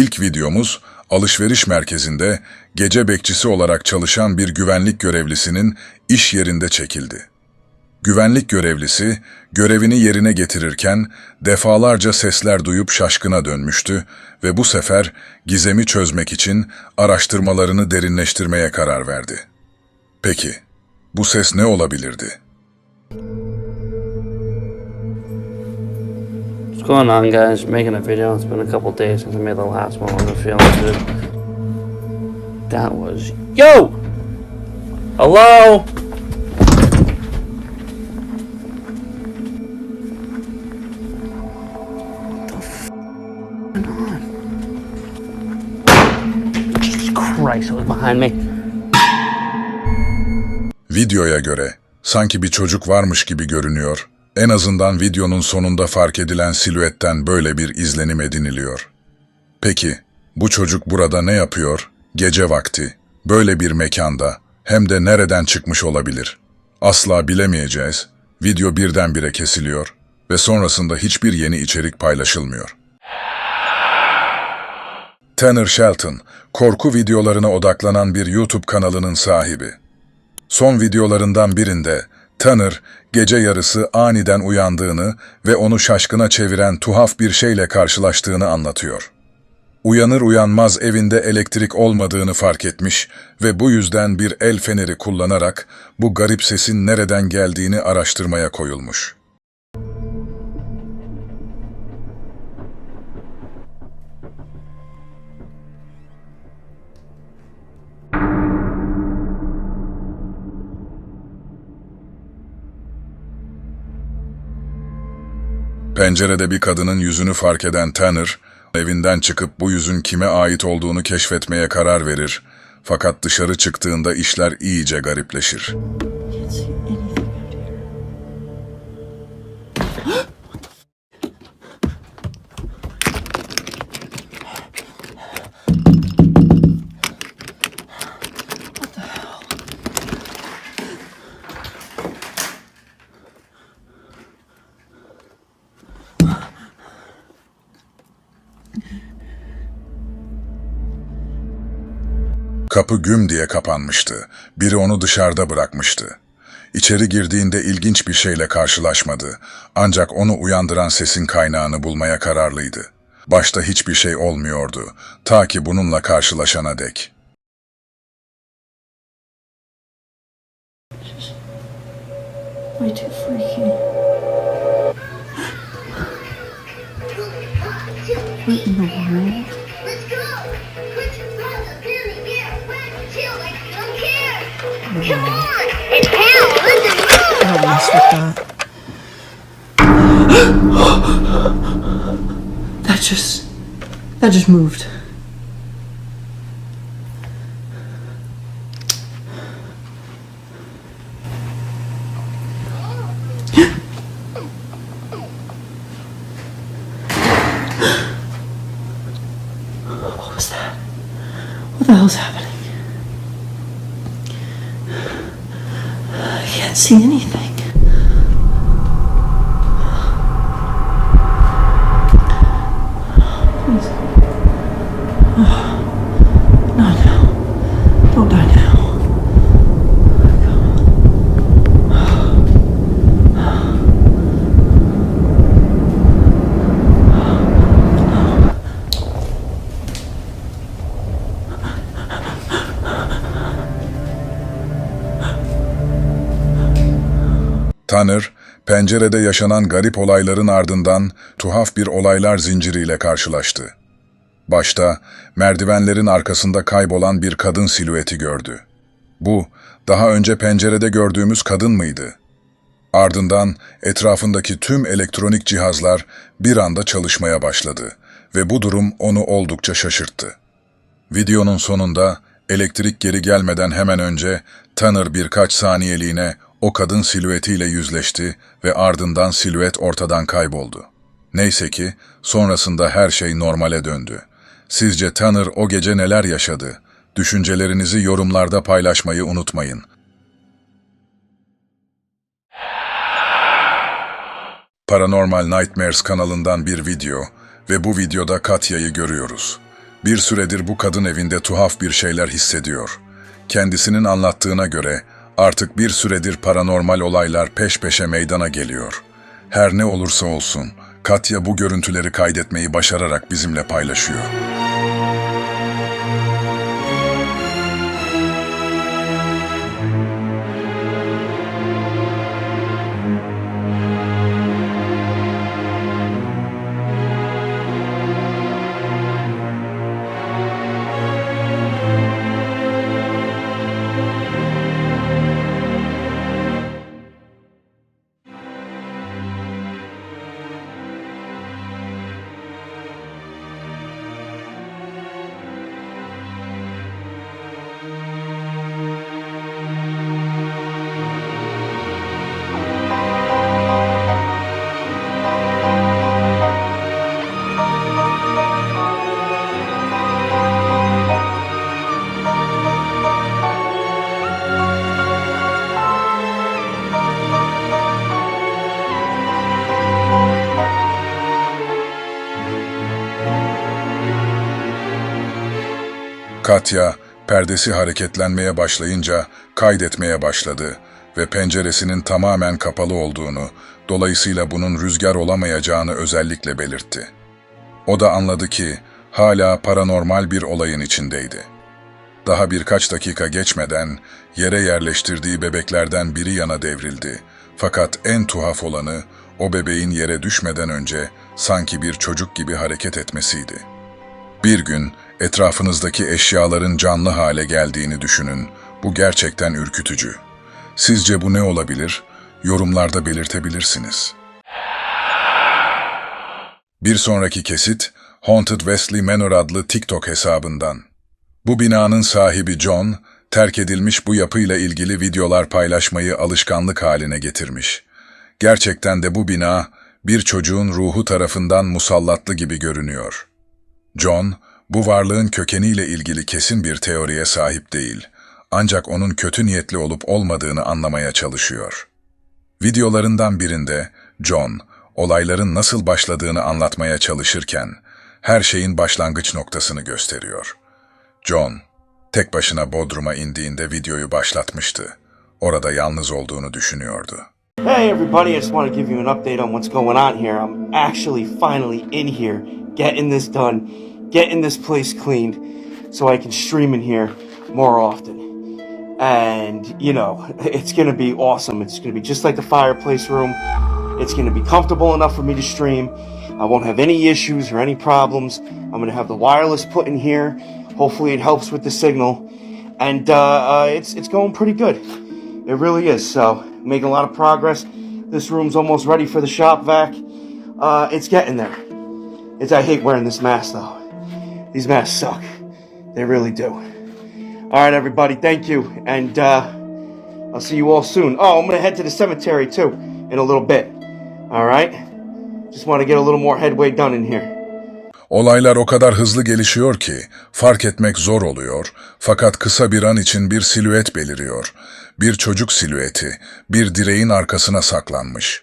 İlk videomuz alışveriş merkezinde gece bekçisi olarak çalışan bir güvenlik görevlisinin iş yerinde çekildi. Güvenlik görevlisi görevini yerine getirirken defalarca sesler duyup şaşkına dönmüştü ve bu sefer gizemi çözmek için araştırmalarını derinleştirmeye karar verdi. Peki, bu ses ne olabilirdi? Going on, guys? Making a video. It's been a couple days since I made the last one. I'm feeling good. That was yo. Hello. Videoya göre sanki bir çocuk varmış gibi görünüyor. En azından videonun sonunda fark edilen silüetten böyle bir izlenim ediniliyor. Peki, bu çocuk burada ne yapıyor? Gece vakti, böyle bir mekanda, hem de nereden çıkmış olabilir? Asla bilemeyeceğiz. Video birdenbire kesiliyor ve sonrasında hiçbir yeni içerik paylaşılmıyor. Tanner Shelton, korku videolarına odaklanan bir YouTube kanalının sahibi. Son videolarından birinde Tanner gece yarısı aniden uyandığını ve onu şaşkına çeviren tuhaf bir şeyle karşılaştığını anlatıyor. Uyanır uyanmaz evinde elektrik olmadığını fark etmiş ve bu yüzden bir el feneri kullanarak bu garip sesin nereden geldiğini araştırmaya koyulmuş. Pencerede bir kadının yüzünü fark eden Tanner, evinden çıkıp bu yüzün kime ait olduğunu keşfetmeye karar verir. Fakat dışarı çıktığında işler iyice garipleşir. Kapı güm diye kapanmıştı. Biri onu dışarıda bırakmıştı. İçeri girdiğinde ilginç bir şeyle karşılaşmadı. Ancak onu uyandıran sesin kaynağını bulmaya kararlıydı. Başta hiçbir şey olmuyordu. Ta ki bununla karşılaşana dek. Way too freaky. What in the world? Come on! It's hell! Let's move! Don't mess with that. that just. That just moved. What was that? What the hell's happening? I can't see anything. Tanner, pencerede yaşanan garip olayların ardından tuhaf bir olaylar zinciriyle karşılaştı. Başta merdivenlerin arkasında kaybolan bir kadın silüeti gördü. Bu, daha önce pencerede gördüğümüz kadın mıydı? Ardından etrafındaki tüm elektronik cihazlar bir anda çalışmaya başladı ve bu durum onu oldukça şaşırttı. Videonun sonunda elektrik geri gelmeden hemen önce Tanner birkaç saniyeliğine o kadın silüetiyle yüzleşti ve ardından silüet ortadan kayboldu. Neyse ki sonrasında her şey normale döndü. Sizce Tanner o gece neler yaşadı? Düşüncelerinizi yorumlarda paylaşmayı unutmayın. Paranormal Nightmares kanalından bir video ve bu videoda Katya'yı görüyoruz. Bir süredir bu kadın evinde tuhaf bir şeyler hissediyor. Kendisinin anlattığına göre artık bir süredir paranormal olaylar peş peşe meydana geliyor. Her ne olursa olsun Katya bu görüntüleri kaydetmeyi başararak bizimle paylaşıyor. Katya, perdesi hareketlenmeye başlayınca kaydetmeye başladı ve penceresinin tamamen kapalı olduğunu, dolayısıyla bunun rüzgar olamayacağını özellikle belirtti. O da anladı ki hala paranormal bir olayın içindeydi. Daha birkaç dakika geçmeden yere yerleştirdiği bebeklerden biri yana devrildi. Fakat en tuhaf olanı o bebeğin yere düşmeden önce sanki bir çocuk gibi hareket etmesiydi. Bir gün etrafınızdaki eşyaların canlı hale geldiğini düşünün. Bu gerçekten ürkütücü. Sizce bu ne olabilir? Yorumlarda belirtebilirsiniz. Bir sonraki kesit Haunted Wesley Manor adlı TikTok hesabından. Bu binanın sahibi John, terk edilmiş bu yapıyla ilgili videolar paylaşmayı alışkanlık haline getirmiş. Gerçekten de bu bina bir çocuğun ruhu tarafından musallatlı gibi görünüyor. John, bu varlığın kökeniyle ilgili kesin bir teoriye sahip değil, ancak onun kötü niyetli olup olmadığını anlamaya çalışıyor. Videolarından birinde John, olayların nasıl başladığını anlatmaya çalışırken, her şeyin başlangıç noktasını gösteriyor. John, tek başına Bodrum'a indiğinde videoyu başlatmıştı. Orada yalnız olduğunu düşünüyordu. Hey everybody, I just want to give you an update on what's going on here. I'm actually finally in here, getting this done, getting this place cleaned, so I can stream in here more often. And, you know, it's gonna be awesome. It's gonna be just like the fireplace room. It's gonna be comfortable enough for me to stream. I won't have any issues or any problems. I'm gonna have the wireless put in here. Hopefully it helps with the signal. And uh, uh, it's, it's going pretty good. It really is. So, making a lot of progress. This room's almost ready for the shop vac. Uh, it's getting there. It's, I hate wearing this mask though. These masks suck. They really do. All right, everybody. Thank you, and uh, I'll see you all soon. Oh, I'm gonna head to the cemetery too in a little bit. All right. Just want to get a little more headway done in here. Olaylar o kadar hızlı gelişiyor ki fark etmek zor oluyor fakat kısa bir an için bir silüet beliriyor. Bir çocuk silüeti, bir direğin arkasına saklanmış.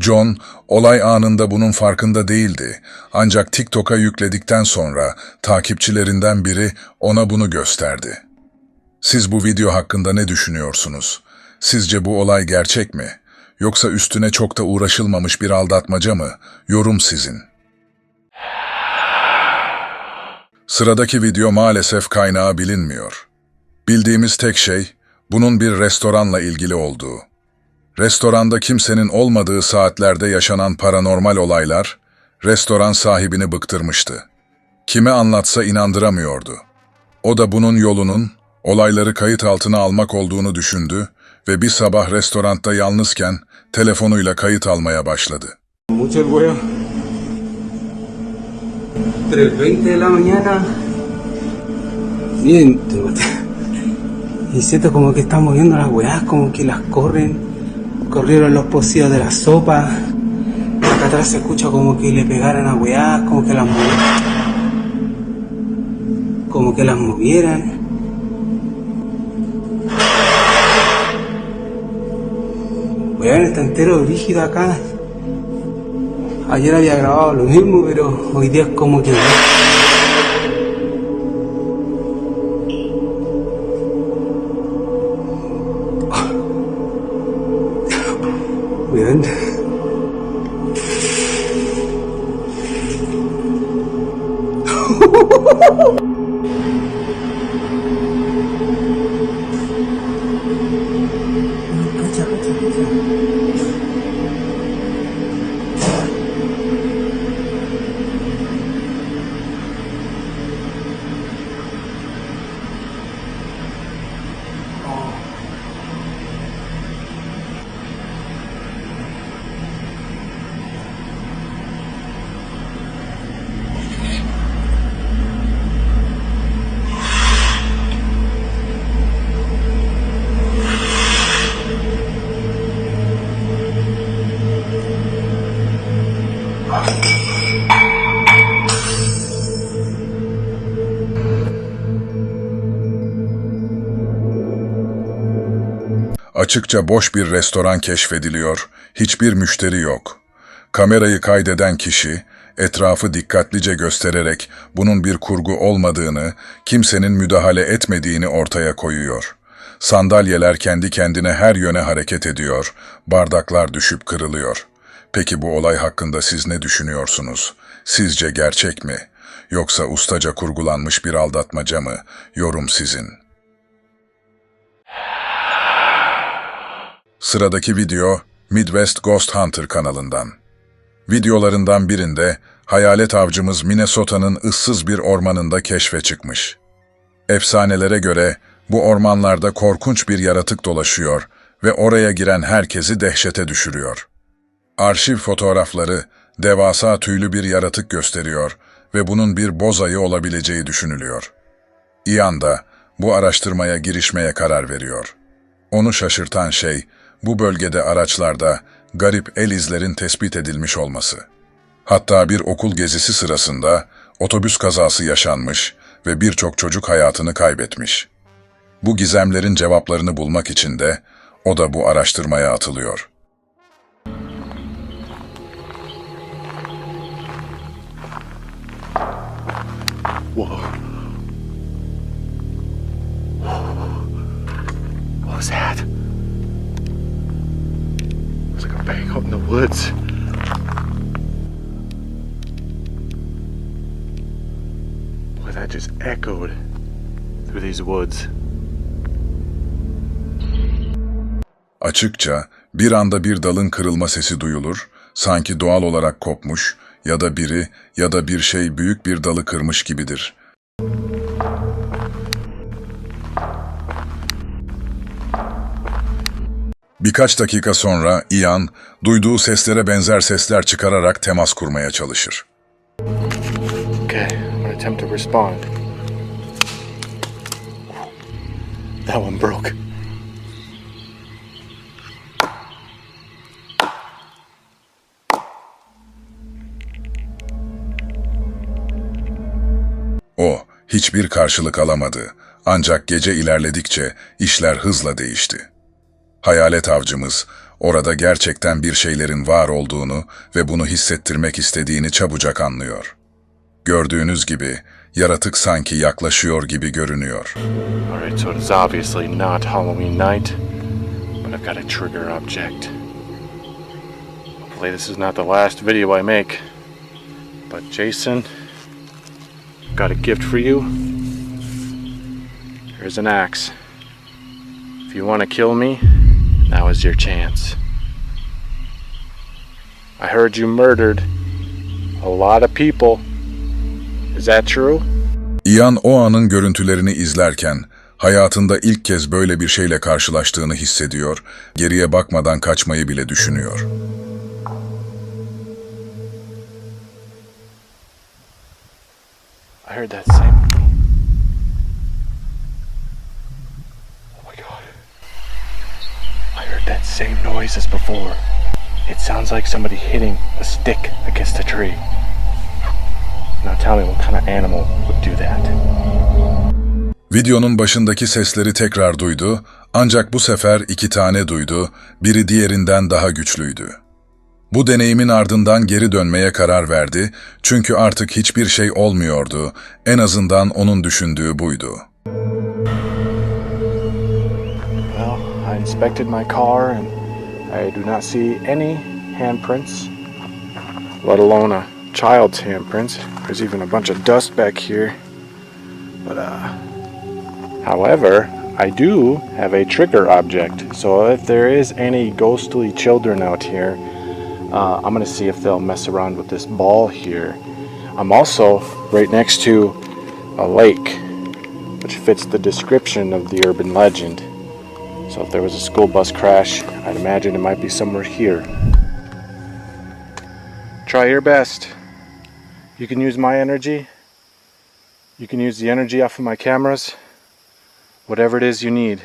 John, olay anında bunun farkında değildi. Ancak TikTok'a yükledikten sonra takipçilerinden biri ona bunu gösterdi. Siz bu video hakkında ne düşünüyorsunuz? Sizce bu olay gerçek mi? Yoksa üstüne çok da uğraşılmamış bir aldatmaca mı? Yorum sizin. Sıradaki video maalesef kaynağı bilinmiyor. Bildiğimiz tek şey, bunun bir restoranla ilgili olduğu. Restoranda kimsenin olmadığı saatlerde yaşanan paranormal olaylar, restoran sahibini bıktırmıştı. Kime anlatsa inandıramıyordu. O da bunun yolunun, olayları kayıt altına almak olduğunu düşündü ve bir sabah restoranda yalnızken telefonuyla kayıt almaya başladı. Mucho el huevo. 3.20 de la mañana. Miento. Y siento como que están moviendo las weas, como que las corren. Corrieron los pocillos de la sopa. Acá atrás se escucha como que le pegaran a weas, como que las movieran. Como que las movieran. Weón, está entero rígido acá. Ayer había grabado lo mismo, pero hoy día es como que Açıkça boş bir restoran keşfediliyor, hiçbir müşteri yok. Kamerayı kaydeden kişi, etrafı dikkatlice göstererek bunun bir kurgu olmadığını, kimsenin müdahale etmediğini ortaya koyuyor. Sandalyeler kendi kendine her yöne hareket ediyor, bardaklar düşüp kırılıyor. Peki bu olay hakkında siz ne düşünüyorsunuz? Sizce gerçek mi? Yoksa ustaca kurgulanmış bir aldatmaca mı? Yorum sizin. Sıradaki video Midwest Ghost Hunter kanalından. Videolarından birinde hayalet avcımız Minnesota'nın ıssız bir ormanında keşfe çıkmış. Efsanelere göre bu ormanlarda korkunç bir yaratık dolaşıyor ve oraya giren herkesi dehşete düşürüyor. Arşiv fotoğrafları devasa tüylü bir yaratık gösteriyor ve bunun bir boz ayı olabileceği düşünülüyor. Ian da bu araştırmaya girişmeye karar veriyor. Onu şaşırtan şey, bu bölgede araçlarda garip el izlerin tespit edilmiş olması. Hatta bir okul gezisi sırasında otobüs kazası yaşanmış ve birçok çocuk hayatını kaybetmiş. Bu gizemlerin cevaplarını bulmak için de o da bu araştırmaya atılıyor. Whoa. What was that? It was like a bang out in the woods. Boy, that just echoed through these woods. Açıkça bir anda bir dalın kırılma sesi duyulur, sanki doğal olarak kopmuş ya da biri ya da bir şey büyük bir dalı kırmış gibidir. Birkaç dakika sonra Ian, duyduğu seslere benzer sesler çıkararak temas kurmaya çalışır. Okay, I'm gonna attempt to respond. That one broke. O, hiçbir karşılık alamadı. Ancak gece ilerledikçe işler hızla değişti. Hayalet avcımız, orada gerçekten bir şeylerin var olduğunu ve bunu hissettirmek istediğini çabucak anlıyor. Gördüğünüz gibi, yaratık sanki yaklaşıyor gibi görünüyor. Alright, so it is obviously not Halloween night, but I've got a trigger object. Hopefully, this is not the last video I make. But, Jason, I've got a gift for you. Here's an axe. If you want to kill me, now is your chance. I heard you murdered a lot of people. Is that true? Ian o anın görüntülerini izlerken, hayatında ilk kez böyle bir şeyle karşılaştığını hissediyor, geriye bakmadan kaçmayı bile düşünüyor. I heard that same. Oh my god. I heard that same noise as before. It sounds like somebody hitting a stick against a tree. Now tell me what kind of animal would do that? Videonun başındaki sesleri tekrar duydu, ancak bu sefer iki tane duydu, biri diğerinden daha güçlüydü. Bu deneyimin ardından geri dönmeye karar verdi, çünkü artık hiçbir şey olmuyordu, en azından onun düşündüğü buydu. Inspected my car and I do not see any handprints, let alone a child's handprints. There's even a bunch of dust back here. But, uh, however, I do have a trigger object. So if there is any ghostly children out here, uh, I'm gonna see if they'll mess around with this ball here. I'm also right next to a lake, which fits the description of the urban legend. So if there was a school bus crash, I'd imagine it might be somewhere here. Try your best. You can use my energy. You can use the energy off of my cameras. Whatever it is you need.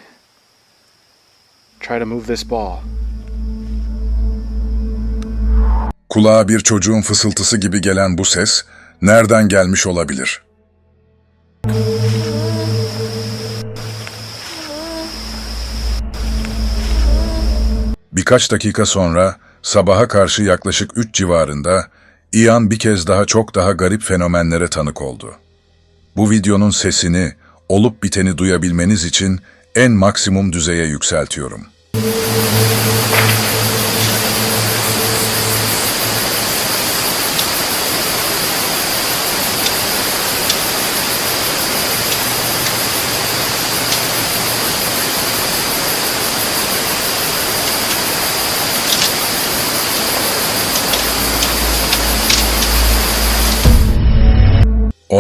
Try to move this ball. Kulağa bir çocuğun fısıltısı gibi gelen bu ses nereden gelmiş olabilir? Birkaç dakika sonra sabaha karşı yaklaşık 3 civarında Ian bir kez daha çok daha garip fenomenlere tanık oldu. Bu videonun sesini, olup biteni duyabilmeniz için en maksimum düzeye yükseltiyorum.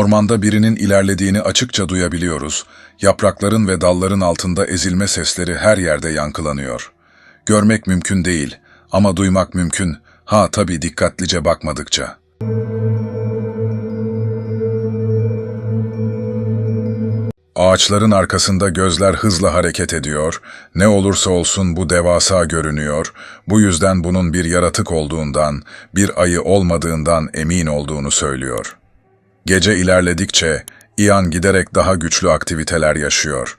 Ormanda birinin ilerlediğini açıkça duyabiliyoruz. Yaprakların ve dalların altında ezilme sesleri her yerde yankılanıyor. Görmek mümkün değil ama duymak mümkün. Ha tabii dikkatlice bakmadıkça. Ağaçların arkasında gözler hızla hareket ediyor. Ne olursa olsun bu devasa görünüyor. Bu yüzden bunun bir yaratık olduğundan, bir ayı olmadığından emin olduğunu söylüyor. Gece ilerledikçe Ian giderek daha güçlü aktiviteler yaşıyor.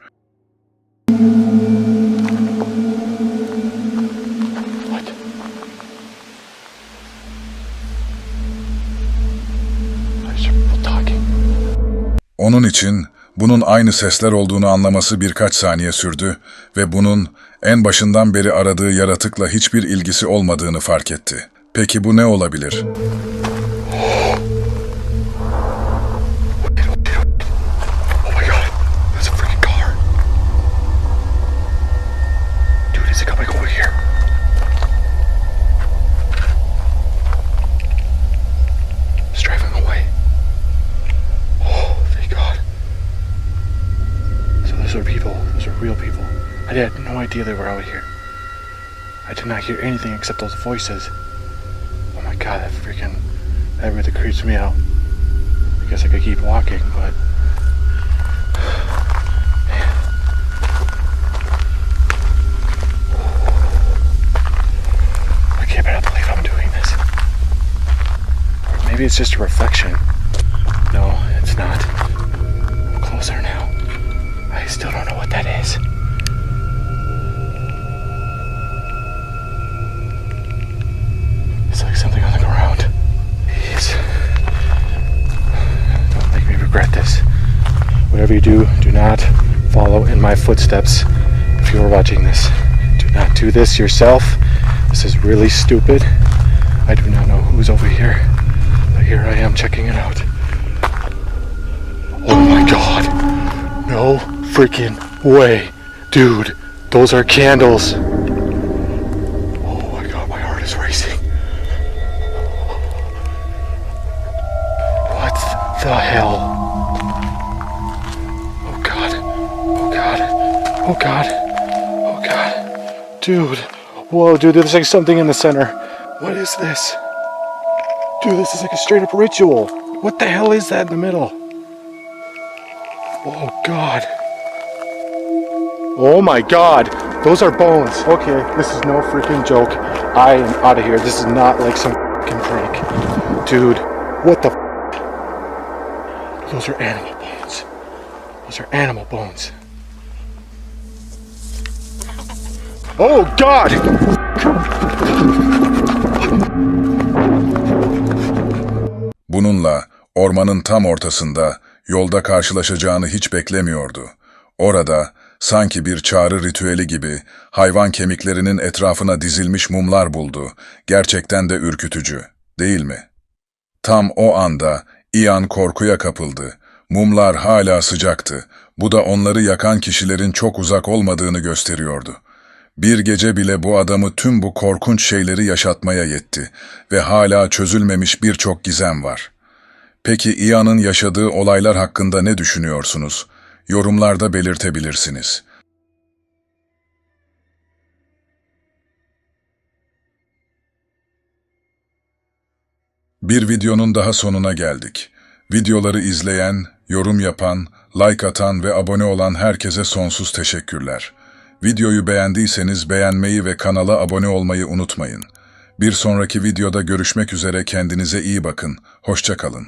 Onun için bunun aynı sesler olduğunu anlaması birkaç saniye sürdü ve bunun en başından beri aradığı yaratıkla hiçbir ilgisi olmadığını fark etti. Peki bu ne olabilir? I had no idea they were out here. I did not hear anything except those voices. Oh my god, that freaking that really creeps me out. I guess I could keep walking, but I can't believe I'm doing this. Or maybe it's just a reflection. No, it's not. I'm closer now. I still don't know what that is. Regret this. Whatever you do, do not follow in my footsteps if you are watching this. Do not do this yourself. This is really stupid. I do not know who's over here, but here I am checking it out. Oh my god. No freaking way. Dude, those are candles. God. Oh god. Dude. Whoa, dude, there's like something in the center. What is this? Dude, this is like a straight up ritual. What the hell is that in the middle? Oh god. Oh my god. Those are bones. Okay, this is no freaking joke. I am out of here. This is not like some fucking prank. Dude, what the Those are animal bones. Those are animal bones. Oh God! Bununla ormanın tam ortasında yolda karşılaşacağını hiç beklemiyordu. Orada sanki bir çağrı ritüeli gibi hayvan kemiklerinin etrafına dizilmiş mumlar buldu. Gerçekten de ürkütücü, değil mi? Tam o anda Ian korkuya kapıldı. Mumlar hala sıcaktı. Bu da onları yakan kişilerin çok uzak olmadığını gösteriyordu. Bir gece bile bu adamı tüm bu korkunç şeyleri yaşatmaya yetti ve hala çözülmemiş birçok gizem var. Peki Ian'ın yaşadığı olaylar hakkında ne düşünüyorsunuz? Yorumlarda belirtebilirsiniz. Bir videonun daha sonuna geldik. Videoları izleyen, yorum yapan, like atan ve abone olan herkese sonsuz teşekkürler. Videoyu beğendiyseniz beğenmeyi ve kanala abone olmayı unutmayın. Bir sonraki videoda görüşmek üzere kendinize iyi bakın. Hoşça kalın.